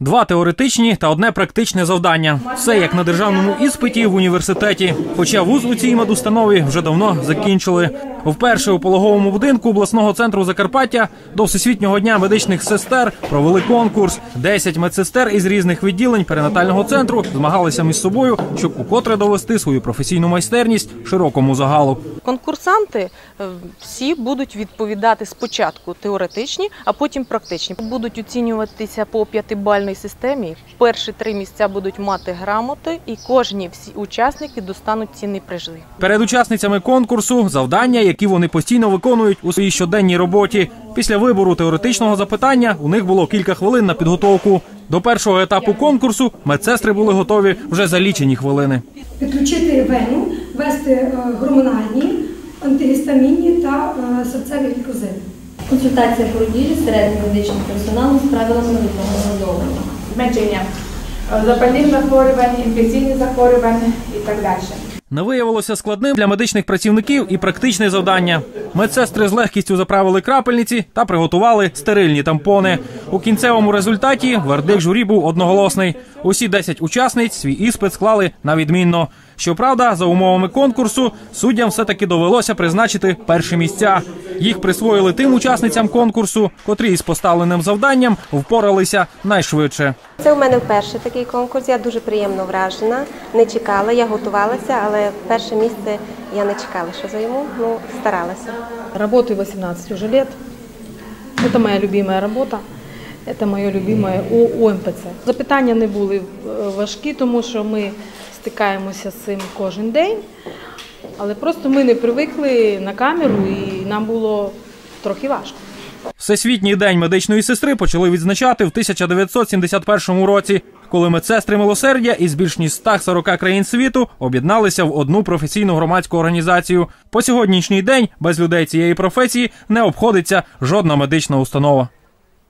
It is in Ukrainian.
Два теоретичні та одне практичне завдання. Все як на державному іспиті в університеті. Хоча вуз у цій медустанові вже давно закінчили. Вперше у пологовому будинку обласного центру Закарпаття до всесвітнього дня медичних сестер провели конкурс. Десять медсестер із різних відділень перинатального центру змагалися між собою, щоб укотре довести свою професійну майстерність широкому загалу. Конкурсанти е, всі будуть відповідати спочатку теоретичні, а потім практичні. Будуть оцінюватися по п'ятибальній системі. Перші три місця будуть мати грамоти, і кожні всі учасники достануть цінний призли. Перед учасницями конкурсу завдання, які вони постійно виконують у своїй щоденній роботі. Після вибору теоретичного запитання у них було кілька хвилин на підготовку. До першого етапу конкурсу медсестри були готові вже за лічені хвилини. підключити вену, ввести е, гормональні, антигістамінні та е, серцеві глікозиди. Консультація по роді середнім медичним персоналом з правилами народного народовання. зменшення е, запальних захворювань, інфекційних захворювань і так далі. Не виявилося складним для медичних працівників і практичне завдання. Медсестри з легкістю заправили крапельниці та приготували стерильні тампони. У кінцевому результаті вердикт журі був одноголосний. Усі 10 учасниць свій іспит склали на відмінно. Щоправда, за умовами конкурсу суддям все-таки довелося призначити перші місця. Їх присвоїли тим учасницям конкурсу, котрі із поставленим завданням впоралися найшвидше. Це у мене вперше такий конкурс. Я дуже приємно вражена. Не чекала, я готувалася, але перше місце я не чекала, що займу. Ну старалася. Работаю 18 уже лет. Это моя любимая работа. Это моє любимое у ОМПЦ. Запитання не були е, важкі, тому що ми стикаємося з цим кожен день. Але просто ми не привикли на камеру і нам було трохи важко. Всесвітній день медичної сестри почали відзначати в 1971 році, коли медсестри милосердя із більш ніж 140 країн світу об'єдналися в одну професійну громадську організацію. По сьогоднішній день без людей цієї професії не обходиться жодна медична установа.